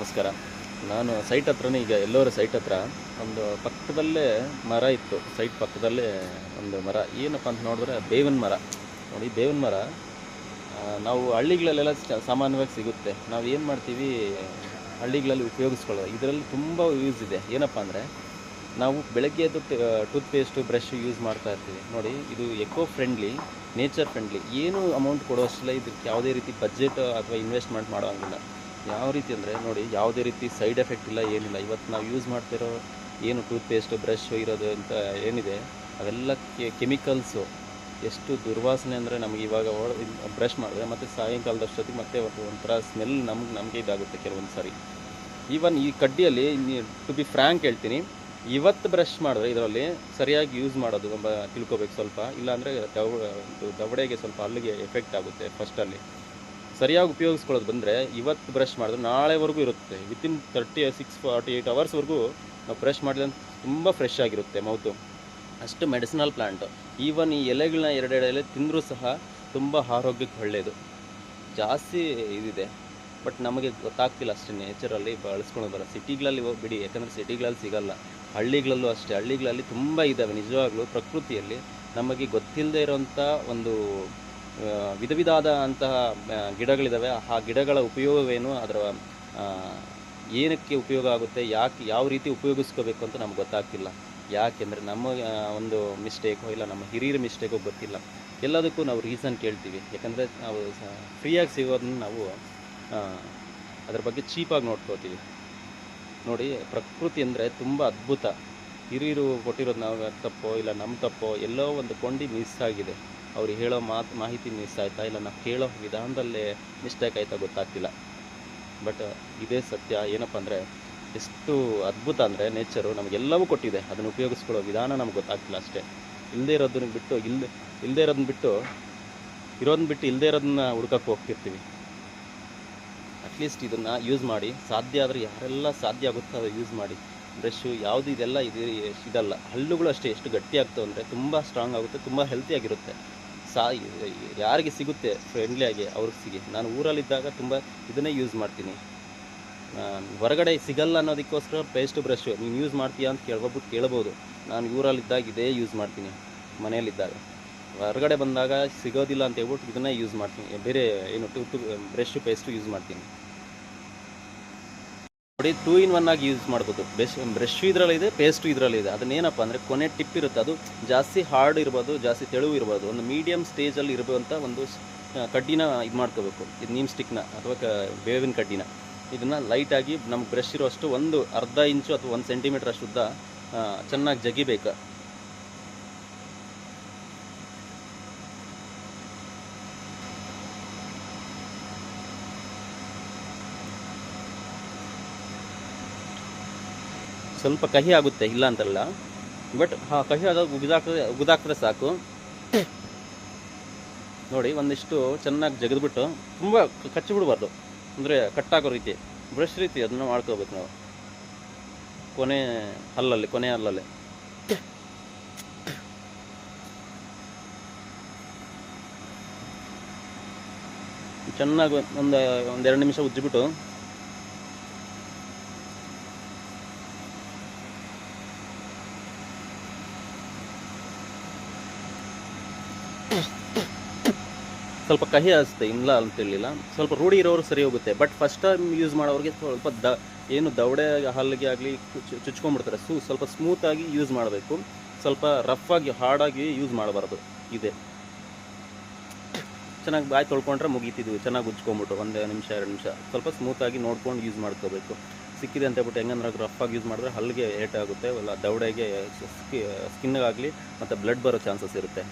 ನಮಸ್ಕಾರ. ನಾನು ಸೈಟ್ ಹತ್ರನೇ ಈಗ ಎಲ್ಲೋರ ಸೈಟ್ ಹತ್ರ ಒಂದು ಪಕ್ಕದಲ್ಲೇ ಮರ ಇತ್ತು. ಸೈಟ್ ಪಕ್ಕದಲ್ಲೇ ಒಂದು ಮರ. ಏನಪ್ಪ ಅಂತ ನೋಡಿದ್ರೆ ಬೇವಿನ ಮರ. ನೋಡಿ, ಬೇವಿನ ಮರ ನಾವು ಹಳ್ಳಿಗಳಲ್ಲೆಲ್ಲ ಸಾಮಾನ್ಯವಾಗಿ ಸಿಗುತ್ತೆ. ನಾವು ಏನು ಮಾಡ್ತೀವಿ, ಹಳ್ಳಿಗಳಲ್ಲಿ ಉಪಯೋಗಿಸ್ಕೊಳ್ಳೋ ಇದರಲ್ಲಿ ತುಂಬ ಯೂಸ್ ಇದೆ. ಏನಪ್ಪ ಅಂದರೆ, ನಾವು ಬೆಳಗ್ಗೆ ಎದ್ದು ಟೂತ್ ಪೇಸ್ಟು ಬ್ರಷ್ ಯೂಸ್ ಮಾಡ್ತಾ ಇರ್ತೀವಿ. ನೋಡಿ, ಇದು ಎಕೋ ಫ್ರೆಂಡ್ಲಿ ನೇಚರ್ ಫ್ರೆಂಡ್ಲಿ ಏನು ಅಮೌಂಟ್ ಕೊಡೋಷ್ಟಿಲ್ಲ ಇದಕ್ಕೆ ಯಾವುದೇ ರೀತಿ ಬಜೆಟ್ ಅಥವಾ ಇನ್ವೆಸ್ಟ್ಮೆಂಟ್ ಮಾಡೋ ಹಂಗಿಲ್ಲ ಯಾವ ರೀತಿ ಅಂದರೆ ನೋಡಿ, ಯಾವುದೇ ರೀತಿ ಸೈಡ್ ಎಫೆಕ್ಟ್ ಇಲ್ಲ, ಏನಿಲ್ಲ. ಇವತ್ತು ನಾವು ಯೂಸ್ ಮಾಡ್ತಿರೋ ಏನು ಟೂತ್ ಪೇಸ್ಟು ಬ್ರಷ್ ಇರೋದು ಅಂತ ಏನಿದೆ, ಅವೆಲ್ಲ ಕೆಮಿಕಲ್ಸು. ಎಷ್ಟು ದುರ್ವಾಸನೆ ಅಂದರೆ ನಮಗೆ ಇವಾಗ ಬ್ರಷ್ ಮಾಡಿದ್ರೆ ಮತ್ತು ಸಾಯಂಕಾಲದಷ್ಟೊತ್ತಿಗೆ ಮತ್ತೆ ಒಂಥರ ಸ್ಮೆಲ್ ನಮ್ಗೆ, ನಮಗೆ ಇದಾಗುತ್ತೆ ಕೆಲವೊಂದು ಸಾರಿ. ಈವನ್ ಈ ಕಡ್ಡಿಯಲ್ಲಿ ಟು ಬಿ ಫ್ರ್ಯಾಂಕ್ ಹೇಳ್ತೀನಿ, ಇವತ್ತು ಬ್ರಷ್ ಮಾಡಿದ್ರೆ ಇದರಲ್ಲಿ ಸರಿಯಾಗಿ ಯೂಸ್ ಮಾಡೋದು ತಿಳ್ಕೊಬೇಕು ಸ್ವಲ್ಪ. ಇಲ್ಲಾಂದರೆ ದವ, ದವಡೆಗೆ ಸ್ವಲ್ಪ ಅಲ್ಲಿಗೆ ಎಫೆಕ್ಟ್ ಆಗುತ್ತೆ ಫಸ್ಟಲ್ಲಿ ಸರಿಯಾಗಿ ಉಪಯೋಗಿಸ್ಕೊಳ್ಳೋದು ಬಂದರೆ ಇವತ್ತು ಬ್ರಷ್ ಮಾಡಿದ್ರೆ ನಾಳೆವರೆಗೂ ಇರುತ್ತೆ. Within thirty six forty eight ಅವರ್ಸ್ವರೆಗೂ ನಾವು ಬ್ರಷ್ ಮಾಡಿದ್ರೆ ತುಂಬ ಫ್ರೆಶ್ ಆಗಿರುತ್ತೆ ಮೌತು ಅಷ್ಟು ಮೆಡಿಸಿನಲ್ ಪ್ಲ್ಯಾಂಟು ಈವನ್ ಈ ಎಲೆಗಳನ್ನ ಎರಡೆರಡು ಎಲೆ ತಿಂದರೂ ಸಹ ತುಂಬ ಆರೋಗ್ಯಕ್ಕೆ ಒಳ್ಳೆಯದು ಜಾಸ್ತಿ ಇದಿದೆ. ಬಟ್ ನಮಗೆ ಗೊತ್ತಾಗ್ತಿಲ್ಲ ಅಷ್ಟೇ ನೇಚರಲ್ಲಿ ಬಳಸ್ಕೊಂಡು ಬರೋ ಸಿಟಿಗಳಲ್ಲಿ ಹೋಗ್ಬಿಡಿ ಯಾಕಂದರೆ ಸಿಟಿಗಳಲ್ಲಿ ಸಿಗಲ್ಲ. ಹಳ್ಳಿಗಳಲ್ಲೂ ಅಷ್ಟೇ. ಹಳ್ಳಿಗಳಲ್ಲಿ ತುಂಬ ಇದ್ದಾವೆ. ನಿಜವಾಗ್ಲೂ ಪ್ರಕೃತಿಯಲ್ಲಿ ನಮಗೆ ಗೊತ್ತಿಲ್ಲದೆ ಇರೋಂಥ ಒಂದು ವಿಧ ವಿಧವಾದ ಅಂತಹ ಗಿಡಗಳಿದ್ದಾವೆ ಆ ಗಿಡಗಳ ಉಪಯೋಗವೇನು? ಅದರ ಏನಕ್ಕೆ ಉಪಯೋಗ ಆಗುತ್ತೆ? ಯಾಕೆ, ಯಾವ ರೀತಿ ಉಪಯೋಗಿಸ್ಕೋಬೇಕು ಅಂತ ನಮ್ಗೆ ಗೊತ್ತಾಗ್ತಿಲ್ಲ. ಯಾಕೆಂದರೆ ನಮ್ಮ ಒಂದು ಮಿಸ್ಟೇಕೋ ಇಲ್ಲ, ನಮ್ಮ ಹಿರಿಯರ ಮಿಸ್ಟೇಕೋ ಗೊತ್ತಿಲ್ಲ. ಎಲ್ಲದಕ್ಕೂ ನಾವು ರೀಸನ್ ಕೇಳ್ತೀವಿ. ಯಾಕಂದರೆ ನಾವು ಫ್ರೀಯಾಗಿ ಸಿಗೋದನ್ನ ನಾವು ಅದ್ರ ಬಗ್ಗೆ ಚೀಪಾಗಿ ನೋಡ್ಕೋತೀವಿ. ನೋಡಿ, ಪ್ರಕೃತಿ ಅಂದರೆ ತುಂಬ ಅದ್ಭುತ. ಹಿರಿಯರು ಕೊಟ್ಟಿರೋದು ನಾವು ತಪ್ಪೋ, ಇಲ್ಲ ನಮ್ಮ ತಪ್ಪೋ, ಎಲ್ಲೋ ಒಂದು ಕೊಂಡಿ ಮಿಸ್ ಆಗಿದೆ. ಅವ್ರು ಹೇಳೋ ಮಾತು, ಮಾಹಿತಿ ಮಿಸ್ ಆಯ್ತಾ ಇಲ್ಲ, ನಾವು ಕೇಳೋ ವಿಧಾನದಲ್ಲೇ ಮಿಸ್ಟೇಕ್ ಆಯ್ತಾ ಗೊತ್ತಾಗ್ತಿಲ್ಲ. ಬಟ್ ಇದೇ ಸತ್ಯ, ಏನಪ್ಪ ಅಂದರೆ ಎಷ್ಟು ಅದ್ಭುತ ಅಂದರೆ ನೇಚರು ನಮಗೆಲ್ಲವೂ ಕೊಟ್ಟಿದೆ. ಅದನ್ನು ಉಪಯೋಗಿಸ್ಕೊಳ್ಳೋ ವಿಧಾನ ನಮ್ಗೆ ಗೊತ್ತಾಗ್ತಿಲ್ಲ ಅಷ್ಟೇ. ಇಲ್ಲದೇ ಇರೋದನ್ನ ಬಿಟ್ಟು ಇಲ್ಲದೆ ಇಲ್ಲದೇ ಇರೋದನ್ನ ಬಿಟ್ಟು ಇರೋದನ್ನ ಬಿಟ್ಟು ಇಲ್ಲದೇ ಇರೋದನ್ನ ಹುಡ್ಕಕ್ಕೆ ಹೋಗ್ತಿರ್ತೀವಿ. ಅಟ್ಲೀಸ್ಟ್ ಇದನ್ನು ಯೂಸ್ ಮಾಡಿ, ಸಾಧ್ಯ ಆದರೆ ಯಾರೆಲ್ಲ ಸಾಧ್ಯ ಆಗುತ್ತೋ ಅದು ಯೂಸ್ ಮಾಡಿ. ಬ್ರಷ್ಷು ಯಾವುದು ಇದೆಲ್ಲ ಇದು, ಇದಲ್ಲ. ಹಲ್ಲುಗಳು ಅಷ್ಟೇ ಎಷ್ಟು ಗಟ್ಟಿ ಆಗ್ತವೆ ಅಂದರೆ ತುಂಬ ಸ್ಟ್ರಾಂಗ್ ಆಗುತ್ತೆ, ತುಂಬ ಹೆಲ್ತಿಯಾಗಿರುತ್ತೆ ಸಾ ಯಾರಿಗೆ ಸಿಗುತ್ತೆ ಫ್ರೆಂಡ್ಲಿ ಆಗಿ ಅವ್ರಿಗೆ ಸಿಗಿ. ನಾನು ಊರಲ್ಲಿದ್ದಾಗ ತುಂಬ ಇದನ್ನೇ ಯೂಸ್ ಮಾಡ್ತೀನಿ. ಹೊರಗಡೆ ಸಿಗಲ್ಲ ಅನ್ನೋದಕ್ಕೋಸ್ಕರ ಪೇಸ್ಟ್ ಬ್ರಷು ನೀನು ಯೂಸ್ ಮಾಡ್ತೀಯಾ ಅಂತ ಕೇಳ್ಬೋದು ಕೇಳ್ಬೋದು. ನಾನು ಊರಲ್ಲಿದ್ದಾಗ ಇದೇ ಯೂಸ್ ಮಾಡ್ತೀನಿ, ಮನೆಯಲ್ಲಿದ್ದಾಗ. ಹೊರಗಡೆ ಬಂದಾಗ ಸಿಗೋದಿಲ್ಲ ಅಂತ ಹೇಳ್ಬಿಟ್ಟು ಇದನ್ನೇ ಯೂಸ್ ಮಾಡ್ತೀನಿ. ಬೇರೆ ಏನು ಟೂತ್ ಬ್ರಷು ಪೇಸ್ಟು ಯೂಸ್ ಮಾಡ್ತೀನಿ. ನೋಡಿ ಟೂ ಇನ್ ಒನ್ ಆಗಿ ಯೂಸ್ ಮಾಡ್ಬೋದು. ಬ್ರಷ್ ಬ್ರಷ್ ಇದರಲ್ಲಿದೆ ಪೇಸ್ಟು ಇದರಲ್ಲಿದೆ ಅದನ್ನೇನಪ್ಪ ಅಂದರೆ ಕೊನೆ ಟಿಪ್ ಇರುತ್ತೆ. ಅದು ಜಾಸ್ತಿ ಹಾರ್ಡ್ ಇರ್ಬೋದು, ಜಾಸ್ತಿ ತೆಳುವು ಇರ್ಬೋದು. ಒಂದು ಮೀಡಿಯಮ್ ಸ್ಟೇಜಲ್ಲಿ ಇರುವಂಥ ಒಂದು ಕಡ್ಡಿನ ಇದು ಮಾಡ್ಕೋಬೇಕು. ಇದು ನೀಮ್ ಸ್ಟಿಕ್ನ ಅಥವಾ ಕ, ಬೇವಿನ ಕಡ್ಡಿನ. ಇದನ್ನು ಲೈಟಾಗಿ ನಮ್ಗೆ ಬ್ರಷ್ ಇರುವಷ್ಟು ಒಂದು ಅರ್ಧ ಇಂಚು ಅಥವಾ ಒಂದು ಸೆಂಟಿಮೀಟ್ರ್ ಅಷ್ಟು ಉದ್ದ ಚೆನ್ನಾಗಿ ಜಗಿಬೇಕು. ಸ್ವಲ್ಪ ಕಹಿ ಆಗುತ್ತೆ, ಇಲ್ಲ ಅಂತಲ್ಲ. ಬಟ್ ಹಾಂ, ಕಹಿ ಆದಾಗ ಉಗಿದಾಕ್ರೆ ಉಗಿದಾಕ್ರೆ ಸಾಕು. ನೋಡಿ, ಒಂದಿಷ್ಟು ಚೆನ್ನಾಗಿ ಜಗದ್ಬಿಟ್ಟು ತುಂಬ ಕಚ್ಚಿ ಬಿಡಬಾರ್ದು ಅಂದರೆ ಕಟ್ಟಾಗೋ ರೀತಿ, ಬ್ರಷ್ ರೀತಿ ಅದನ್ನು ಮಾಡ್ಕೋಬೇಕು ನಾವು. ಕೊನೆ ಹಲ್ಲಲ್ಲಿ ಕೊನೆ ಹಲ್ಲಲ್ಲಿ. ಚೆನ್ನಾಗಿ ಒಂದು, ಒಂದೆರಡು ನಿಮಿಷ ಉಜ್ಜಿಬಿಟ್ಟು ಸ್ವಲ್ಪ ಕಹಿ ಅನಿಸುತ್ತೆ ಇಲ್ಲ ಅಂತ ಹೇಳಿಲ್ಲ. ಸ್ವಲ್ಪ ರೂಢಿ ಇರೋರು ಸರಿ ಹೋಗುತ್ತೆ. ಬಟ್ ಫಸ್ಟ್ ಟೈಮ್ ಯೂಸ್ ಮಾಡೋರಿಗೆ ಸ್ವಲ್ಪ ದ, ಏನು ದವಡೆ ಹಲ್ಲಿಗೆ ಆಗಲಿ ಚುಚ್ಕೊಂಡ್ಬಿಡ್ತಾರೆ. ಸು, ಸ್ವಲ್ಪ ಸ್ಮೂತಾಗಿ ಯೂಸ್ ಮಾಡಬೇಕು. ಸ್ವಲ್ಪ ರಫ್ ಆಗಿ ಹಾರ್ಡಾಗಿ ಯೂಸ್ ಮಾಡಬಾರ್ದು. ಇದೆ. ಚೆನ್ನಾಗಿ ಬಾಯಿ ತೊಳ್ಕೊಂಡ್ರೆ ಮುಗೀತಿದ್ವಿ. ಚೆನ್ನಾಗಿ ಉಜ್ಕೊಂಬಿಟ್ಟು ಒಂದು ನಿಮಿಷ, ಎರಡು ನಿಮಿಷ. ಸ್ವಲ್ಪ ಸ್ಮೂತಾಗಿ ನೋಡ್ಕೊಂಡು ಯೂಸ್ ಮಾಡ್ಕೋಬೇಕು. ಸಿಕ್ಕಿದೆ ಅಂತ ಬಿಟ್ಟು ಹೆಂಗಂದ್ರೆ ರಫ್ ಆಗಿ ಯೂಸ್ ಮಾಡಿದ್ರೆ ಹಲ್ಲಿಗೆ ಏಟಾಗುತ್ತೆ. ಇಲ್ಲ ದವಡೆಗೆ ಸ್ಕಿನ್ಗಾಗಲಿ ಮತ್ತು ಬ್ಲಡ್ ಬರೋ ಚಾನ್ಸಸ್ ಇರುತ್ತೆ.